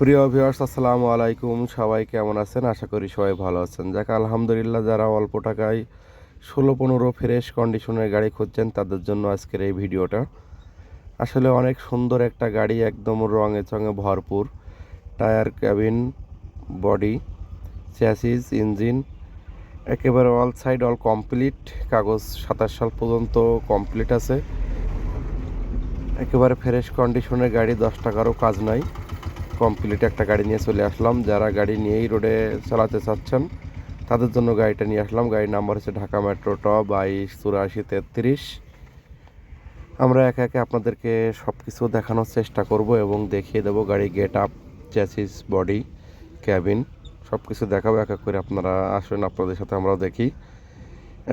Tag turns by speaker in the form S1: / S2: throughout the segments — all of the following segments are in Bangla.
S1: প্রিয় ভিউয়ার্স আসসালামু আলাইকুম। সবাই কেমন আছেন? আশা করি সবাই ভালো আছেন। যাক, আলহামদুলিল্লাহ, যারা অল্প টাকায় ষোলো পনেরো ফ্রেশ কন্ডিশনের গাড়ি খুঁজছেন, তাদের জন্য আজকের এই ভিডিওটা। আসলে অনেক সুন্দর একটা গাড়ি, একদম রঙে চঙে ভরপুর। Tyre cabin body chassis engine একেবারে অল সাইড অল কমপ্লিট কাগজ সাতাশ সাল পর্যন্ত কমপ্লিট আছে। একেবারে ফ্রেশ কন্ডিশনের গাড়ি, দশ টাকারও কাজ নাই। কমপ্লিট একটা গাড়ি নিয়ে চলে আসলাম। যারা গাড়ি নিয়েই রোডে চালাতে চাচ্ছেন, তাদের জন্য গাড়িটা নিয়ে আসলাম। গাড়ির নাম্বার হচ্ছে ঢাকা মেট্রো ট বাইশ চুরাশি তেত্রিশ। আমরা একে একে আপনাদেরকে সব কিছু দেখানোর চেষ্টা করব এবং দেখিয়ে দেবো গাড়ি get up chassis body cabin সব কিছু দেখাবো। এক এক করে আপনারা আসেন, আপনাদের সাথে আমরাও দেখি।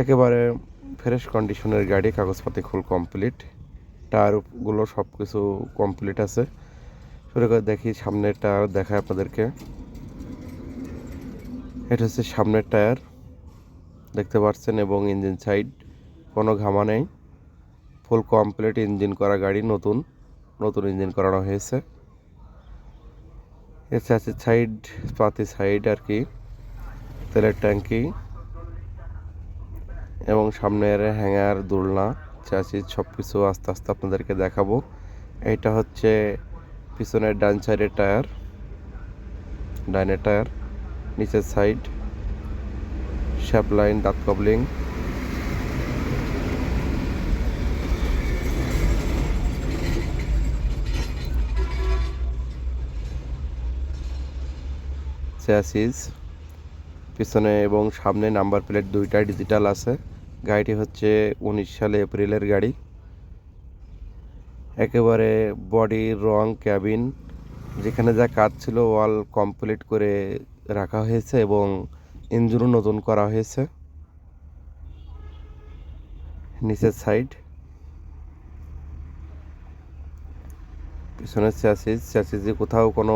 S1: একেবারে ফ্রেশ কন্ডিশনের গাড়ি, কাগজপাতি ফুল কমপ্লিট টায়ারগুলো সব কিছু কমপ্লিট আছে। করে দেখি সামনের টায়ার দেখায় আপনাদেরকে। এটা হচ্ছে সামনের টায়ার, দেখতে পাচ্ছেন, এবং ইঞ্জিন সাইড। কোনো ঘামা নেই। ফুল কমপ্লিট ইঞ্জিন করা গাড়ি, নতুন নতুন ইঞ্জিন করানো হয়েছে। এর আছে সাইড, পাতি সাইড আর কি, তেলের ট্যাঙ্কি, এবং সামনের হ্যাঙ্গার, দোলনা চাষি সব কিছু আস্তে আস্তে আপনাদেরকে দেখাবো। এটা হচ্ছে পিছনের ডান সাইডের টায়ার, ডাইনের টায়ার, নিচের সাইড, শ্যাপ লাইন, দাঁত কবলিং। চ্যাসিস পিছনে এবং সামনে নাম্বার প্লেট দুইটাই ডিজিটাল আছে। গাড়িটি হচ্ছে উনিশ সালে এপ্রিলের গাড়ি। একেবারে বডি রং ক্যাবিন যেখানে যা কাজ ছিল ওয়াল কমপ্লিট করে রাখা হয়েছে এবং ইঞ্জিনও নতুন করা হয়েছে। নিচের সাইড পিছনের চ্যাসিস চ্যাসিসে কোথাও কোনো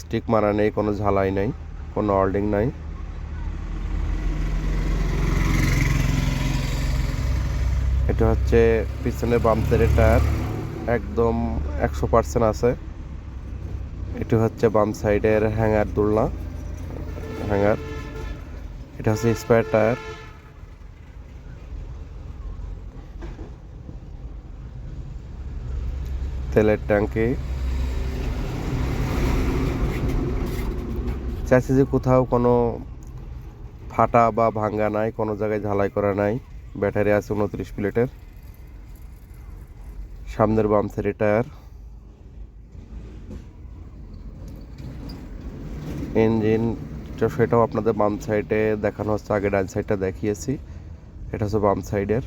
S1: স্টিক মারা নেই, কোনো ঝালাই নাই, কোনো অল্ডিং নাই। এটা হচ্ছে পিছনের বাম সাইডের টায়ার একদম একশো পার্সেন্ট আছে। এটি হচ্ছে বাম সাইডের হ্যাঙ্গার দোলনা, হ্যাঙ্গার। এটা হচ্ছে স্পেয়ার টায়ার। তেলের ট্যাঙ্কি চাইছে যে কোথাও কোনো ফাটা বা ভাঙ্গা নাই, কোনো জায়গায় ঝালাই করা নাই। ব্যাটারি আছে উনত্রিশ প্লেটের। সামনের বাম সাইডে টায়ার। ইঞ্জিন সেটাও আপনাদের বাম সাইডে দেখানো হচ্ছে, আগে ডান সাইডটা দেখিয়েছি। এটা হচ্ছে বাম সাইডের।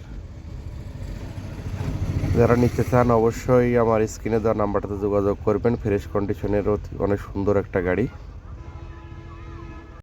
S1: যারা নিতে চান অবশ্যই আমার স্ক্রিনে দেওয়া নাম্বারটাতে যোগাযোগ করবেন, ফ্রেশ কন্ডিশনের অনেক সুন্দর একটা গাড়ি।